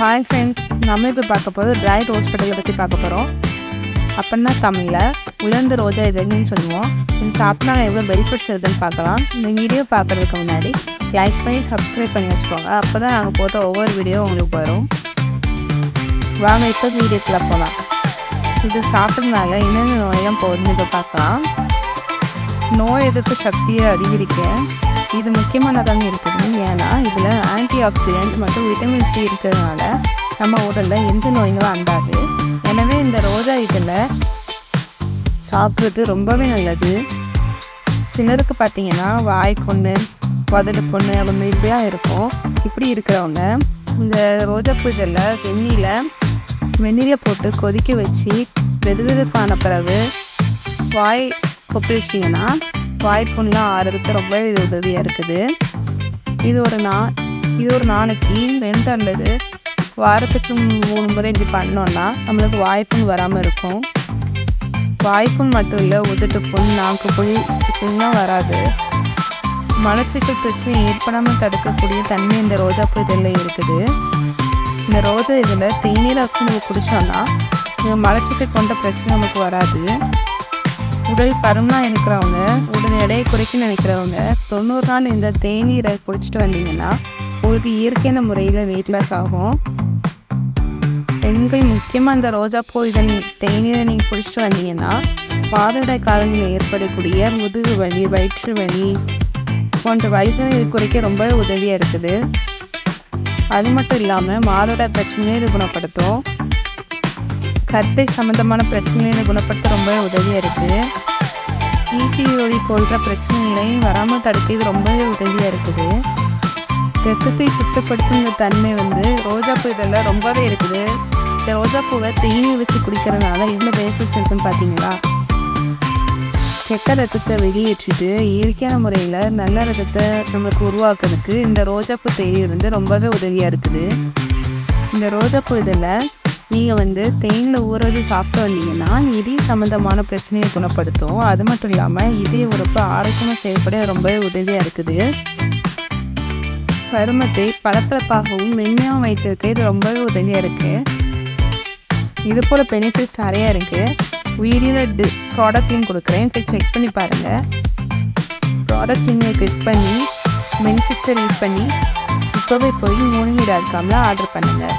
Hi friends நம்ம இப்போ பார்க்க போகிறது ட்ரை ரோஸ் பெட்டலை பற்றி பார்க்க போகிறோம் அப்படின்னா தமிழில் உலர்ந்த ரோஜா இதழ்னு சொல்லுவோம். இது சாப்பிட்டா எவ்வளோ பெனிஃபிட்ஸ் இருக்குன்னு பார்க்கலாம். இந்த வீடியோ பார்க்குறதுக்கு முன்னாடி லைக் பண்ணி சப்ஸ்கிரைப் பண்ணி வச்சுக்கோங்க. அப்போ தான் நாங்கள் போட்ட ஒவ்வொரு வீடியோ உங்களுக்கு வரும். வாங்க இப்போ வீடியோக்குள்ளே போகலாம் இது சாப்பிட்றதுனால என்னென்ன நோயெல்லாம் போகுதுன்னு இப்போ பார்க்கலாம். நோய் எதிர்ப்பு சக்தியை அதிகரிக்க இது முக்கியமானதாக இருக்குது. ஏன்னா இதில் ஆன்டி ஆக்சிடென்ட் மற்றும் விட்டமின் சி இருக்கிறதுனால நம்ம உடலில் எந்த நோய்களும் அண்டாது எனவே இந்த ரோஜா இதில் சாப்பிட்றது ரொம்பவே நல்லது. சிலருக்கு பார்த்தீங்கன்னா வாய் கொண்டு உதடு பொண்ணு அந்த மாதிரிலாம் இருக்கும். இப்படி இருக்கிறவங்க இந்த ரோஜா பூஜையில் வெந்நியில் வெந்நீரை போட்டு கொதிக்க வச்சு வெது வெதுப்பான பிறகு வாய் கொப்பிச்சிங்கன்னா வாய் புண்ணெலாம் ஆறுறதுக்கு ரொம்பவே இது உதவியாக இருக்குது. இது ஒரு நான் இது ஒரு நாளைக்கு ரெண்டு அல்லது வாரத்துக்கு மூணு முறை இப்படி பண்ணோன்னா நம்மளுக்கு வாய்ப்புண் வராமல் இருக்கும். வாய்ப்புண் மட்டும் இல்லை உதட்டு புண் நாக்கு புண் இப்படிலாம் வராது. மலச்சிக்கல் பிரச்சனை ஏற்படாமல் தடுக்கக்கூடிய தன்மை இந்த ரோஜா பூ இதில் இருக்குது. இந்த ரோஜா இதில் தேநீரை வச்சு நம்ம குடித்தோன்னா மலச்சிக்கல் கொண்ட பிரச்சனை நமக்கு வராது. உடல் பருமனாக இருக்கிறவங்க உடல் எடையை குறைக்க நினைக்கிறவங்க தொண்ணூறு நாள் இந்த தேநீரை குடிச்சிட்டு வந்தீங்கன்னா உங்களுக்கு இயற்கையான முறையில் வெயிட் லாஸ் ஆகும். பெண்கள் முக்கியமாக இந்த ரோஜாப்பூ இதன் தேநீரை நீங்கள் குடிச்சிட்டு வந்தீங்கன்னா மாதவிடாய் காலங்களில் ஏற்படக்கூடிய முதுகு வலி வயிற்று வலி போன்ற வலிகளை குறைக்க ரொம்ப உதவியாக இருக்குது. அது மட்டும் இல்லாமல் மாதோட பிரச்சனையும் இது குணப்படுத்தும். கற்பை சம்மந்தமான பிரச்சனைகளை குணப்படுத்த ரொம்ப உதவியாக இருக்குது ஈசிஓடி போன்ற பிரச்சனைகளையும் வராமல் தடுக்க இது ரொம்பவே உதவியாக இருக்குது. ரத்தத்தை சுத்தப்படுத்தும் தன்மை வந்து ரோஜாப்பூ இதெல்லாம் ரொம்பவே இருக்குது. இந்த ரோஜாப்பூவை தேனி வச்சு குடிக்கிறதுனால என்ன பெனிஃபிட்ஸ் இருக்குன்னு பார்த்தீங்களா? கெட்ட ரத்தத்தை வெளியேற்றிட்டு இயற்கையான முறையில் நல்ல ரத்தத்தை நம்மளுக்கு உருவாக்குறதுக்கு இந்த ரோஜாப்பூ தேநீர் வந்து ரொம்பவே உதவியாக இருக்குது. இந்த ரோஜாப்பூ இதில் நீங்கள் வந்து தேனில் ஊற வச்சு சாப்பிட்டு வந்தீங்கன்னா இதய சம்மந்தமான பிரச்சனையை குணப்படுத்தும். அது மட்டும் இல்லாமல் இதய உறுப்பு ஆரோக்கியமாக செயல்பட ரொம்பவே உதவியாக இருக்குது. சருமத்தை பளபளப்பாகவும் மென்மையாகவும் வைத்திருக்க இது ரொம்பவே உதவியாக இருக்குது இது போல் பெனிஃபிட்ஸ் நிறையா இருக்குது வீடியோவில் டி ப்ராடக்ட்லையும் கொடுக்குறேன். போய் செக் பண்ணி பாருங்கள் ப்ராடக்ட் நீங்கள் கிளிக் பண்ணி பெனிஃபிட்ஸை ரீட் பண்ணி இப்போவே போய் மூணு வீடாக காமில் ஆர்டர் பண்ணுங்கள்